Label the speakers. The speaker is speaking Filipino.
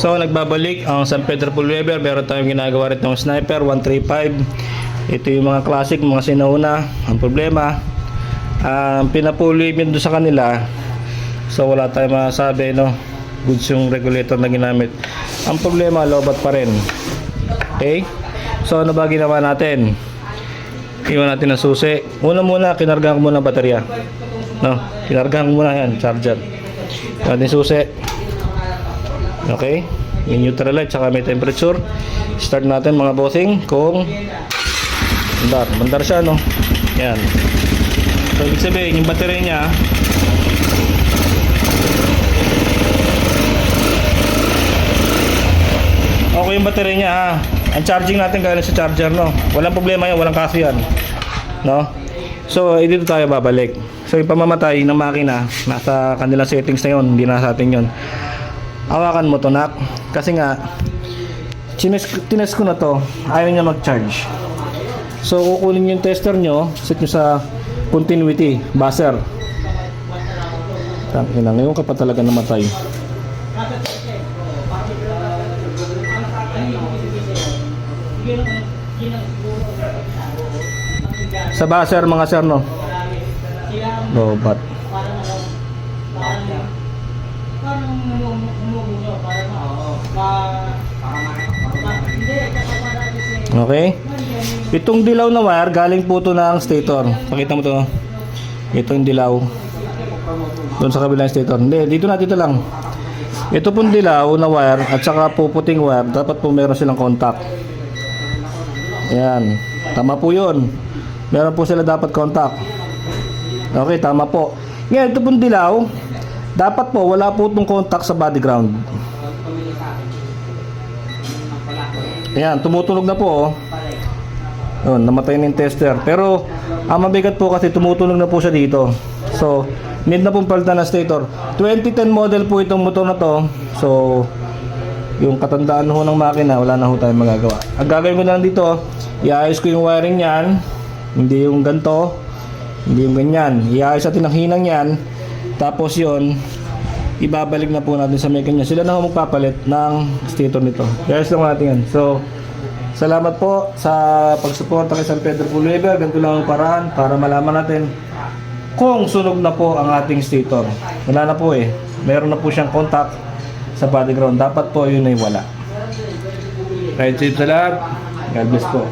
Speaker 1: So, nagbabalik ang San Pedro Pulweber. Meron tayong ginagawa rin ng sniper 135. Ito yung mga classic, mga sinauna. Ang problema, ang pinapuloy mo doon sa kanila. So, wala tayong masabi, no? Goods yung regulator na ginamit. Ang problema, lobat pa rin. Okay? So, ano ba ginawa natin? Iwan natin ang susi. Una muna, kinargahan ko muna ang baterya. No? Kinargahan ko muna yan, charger. Natin susi. Okay? May neutral light, tsaka may temperature. Start natin mga bossing kung mandar. Mandar siya, no? Yan. So, ibig sabihin, yung battery niya, Okay yung battery niya ha. Ang charging natin galing sa charger no. Walang problema yan, walang kaso yan. No? So, eh, dito tayo babalik. So, yung pamamatay ng makina, nasa kanilang settings na yun, hindi na sa atin yun. Hawakan mo to, nak. Kasi nga, chines, tines ko na to, ayaw niya mag-charge. So, kukunin yung tester nyo, set nyo sa continuity, buzzer. Tangina, ngayon ka pa talaga namatay. Sa buzzer mga sir no. Lobat. Okay. Itong dilaw na wire galing po to ng stator. Pakita mo to. Ito yung dilaw. Doon sa kabilang stator. Hindi, dito na dito lang. Ito pong dilaw na wire at saka po puting wire, dapat po meron silang contact. Ayan. Tama po yun. Meron po sila dapat contact. Okay, tama po. Ngayon, ito pong dilaw, dapat po wala po itong contact sa body ground. Ayan, tumutunog na po. Oh. Yun, namatay na yung tester. Pero, ang mabigat po kasi tumutunog na po siya dito. So, need na pong palitan na stator. 2010 model po itong motor na to. So, yung katandaan ho ng makina, wala na ho tayong magagawa. Ang gagawin ko na lang dito, iayos ko yung wiring niyan, hindi yung ganto, hindi yung ganyan. Iayos natin ang hinang yan, tapos yon ibabalik na po natin sa mechanic niya. Sila na ho magpapalit ng stator nito. Iayos lang natin yan. So, salamat po sa pagsuporta kay San Pedro Pulweber. Ganito lang ang paraan para malaman natin kung sunog na po ang ating stator. Wala na po eh. Meron na po siyang contact sa body ground. Dapat po yun ay wala. Right safe sa lahat. God bless po.